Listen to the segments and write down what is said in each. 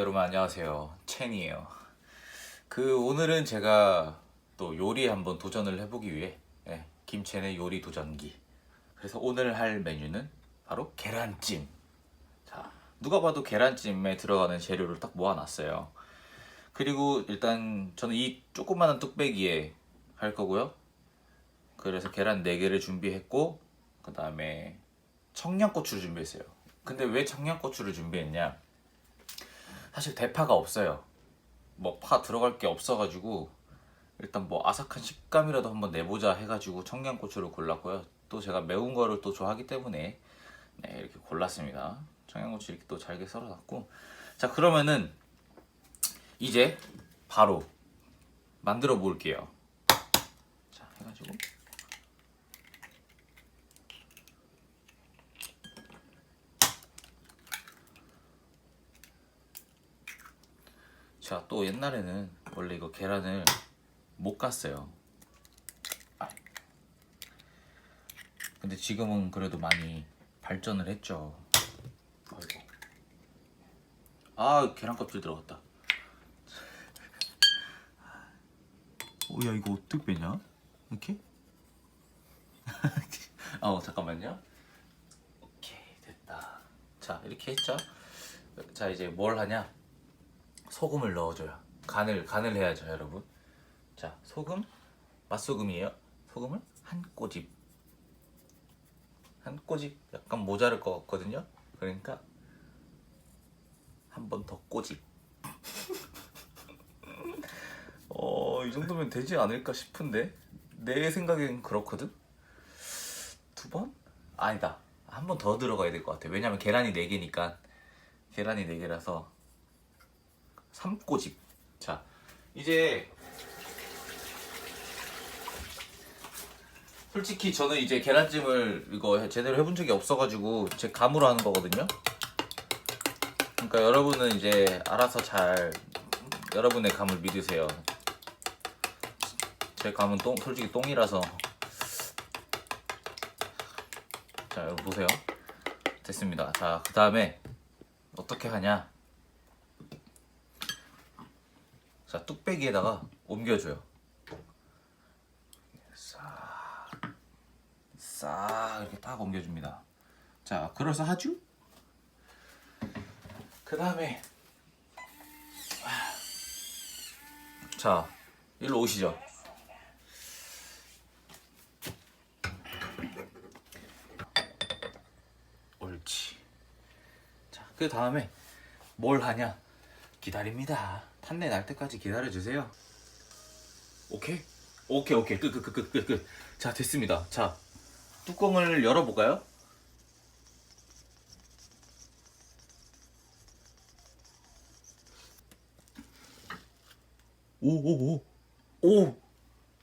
여러분 안녕하세요. 첸이에요. 그 오늘은 제가 또 요리에 한번 도전을 해보기 위해 예, 김첸의 요리 도전기. 그래서 오늘 할 메뉴는 바로 계란찜. 자, 누가 봐도 계란찜에 들어가는 재료를 딱 모아놨어요. 그리고 일단 저는 이 조그마한 뚝배기에 할 거고요. 그래서 계란 4개를 준비했고 그 다음에 청양고추를 준비했어요. 근데 왜 청양고추를 준비했냐? 사실 대파가 없어요. 뭐 파 들어갈 게 없어가지고 일단 뭐 아삭한 식감이라도 한번 내보자 해가지고 청양고추를 골랐고요. 또 제가 매운 거를 또 좋아하기 때문에 네, 이렇게 골랐습니다. 청양고추 이렇게 또 잘게 썰어놨고 자 그러면은 이제 바로 만들어 볼게요. 자 해가지고 또 옛날에는 원래 이거 계란을 못 갔어요. 아. 근데 지금은 그래도 많이 발전을 했죠. 아이고. 아 계란 껍질 들어갔다. 오야 이거 어떻게 빼냐? 이렇게? 어 잠깐만요. 오케이 됐다. 자 이렇게 했죠. 자 이제 뭘 하냐? 소금을 넣어줘요. 간을 간을 해야죠, 여러분. 자, 소금 맛소금이에요. 소금을 한 꼬집. 한 꼬집 약간 모자랄 것 같거든요. 그러니까 한 번 더 꼬집. 어, 이 정도면 되지 않을까 싶은데 내 생각엔 그렇거든. 두 번? 아니다. 한 번 더 들어가야 될 것 같아. 왜냐면 계란이 4개니까 계란이 4개라서 3꼬집. 자, 이제 솔직히 저는 이제 계란찜을 이거 제대로 해본 적이 없어가지고 제 감으로 하는 거거든요. 그러니까 여러분은 이제 알아서 잘 여러분의 감을 믿으세요. 제 감은 똥 솔직히 똥이라서. 자, 여러분 보세요. 됐습니다. 자, 그 다음에 어떻게 하냐? 자 뚝배기에다가 옮겨줘요. 싹, 싹 이렇게 딱 옮겨줍니다. 자 그래서 하죠. 그 다음에 자 일로 오시죠. 옳지. 자 그 다음에 뭘 하냐? 기다립니다. 탄내 날 때까지 기다려 주세요. 오케이? 오케이 오케이 끝 끝 끝 끝. 자 됐습니다. 자 뚜껑을 열어볼까요? 오오오 오, 오.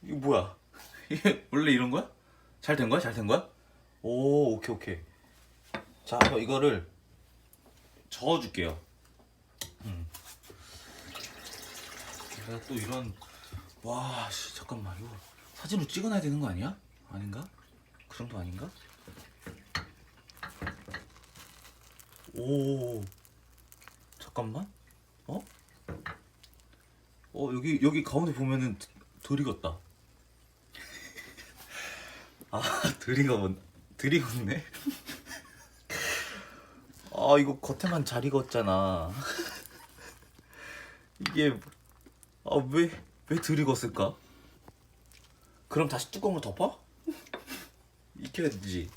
이거 뭐야? 이게 원래 이런 거야? 잘 된 거야? 잘 된 거야? 오 오케이 오케이. 자 이거를 저어줄게요. 내가 또 이런 와 씨, 잠깐만 이거 사진으로 찍어놔야 되는 거 아니야? 아닌가? 그 정도 아닌가? 오 잠깐만 어? 어 여기 여기 가운데 보면은 덜 익었다 아덜 익어 덜 익었네 아 이거 겉에만 잘 익었잖아 이게 아, 왜, 왜 들익었을까? 그럼 다시 뚜껑을 덮어? 익혀야 되지.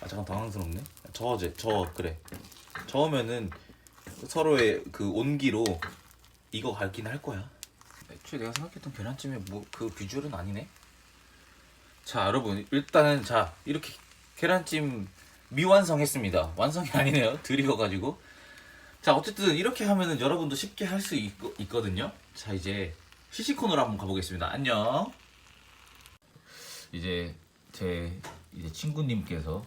아, 잠깐 당황스럽네. 저어제, 저어, 그래. 저으면은 서로의 그 온기로 이거 갈긴 할 거야. 애초에 내가 생각했던 계란찜의 뭐, 그 비주얼은 아니네. 자, 여러분. 일단은, 자, 이렇게 계란찜 미완성했습니다. 완성이 아니네요. 들익어가지고. 자 어쨌든 이렇게 하면은 여러분도 쉽게 할 수 있거든요. 자 이제 시시 코너로 한번 가보겠습니다. 안녕. 이제 제 이제 친구님께서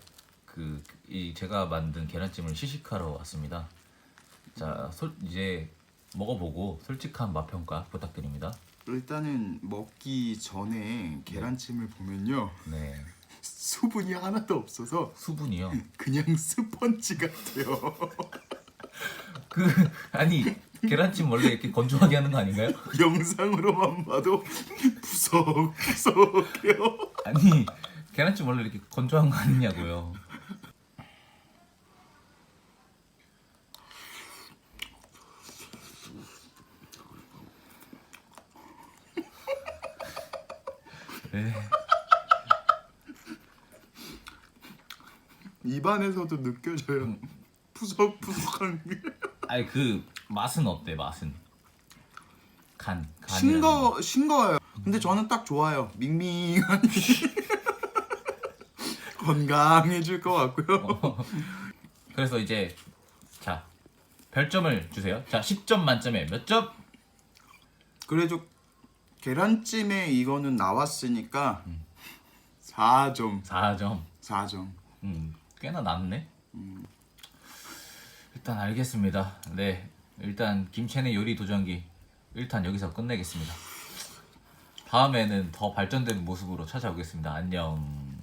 그 이 제가 만든 계란찜을 시식하러 왔습니다. 자 솔, 이제 먹어보고 솔직한 맛 평가 부탁드립니다. 일단은 먹기 전에 계란찜을 보면요. 네. 수분이 하나도 없어서 수분이요? 그냥 스펀지 같아요. 그 아니 계란찜 원래 이렇게 건조하게 하는 거 아닌가요? 영상으로만 봐도 푸석푸석해요. 아니 계란찜 원래 이렇게 건조한 거 아니냐고요. 네. 입안에서도 느껴져요. 푸석푸석한 게. 아니 그 맛은 어때 맛은? 간 거. 싱거 싱거워요. 근데 저는 딱 좋아요. 밍밍하니 건강해질 것 같고요. 그래서 이제 자 별점을 주세요. 자 10점 만점에 몇 점? 그래도 계란찜에 이거는 나왔으니까 4점. 4점. 4점. 음, 꽤나 낮네. 일단 알겠습니다. 네, 일단 김첸의 요리 도전기 일단 여기서 끝내겠습니다. 다음에는 더 발전된 모습으로 찾아오겠습니다. 안녕.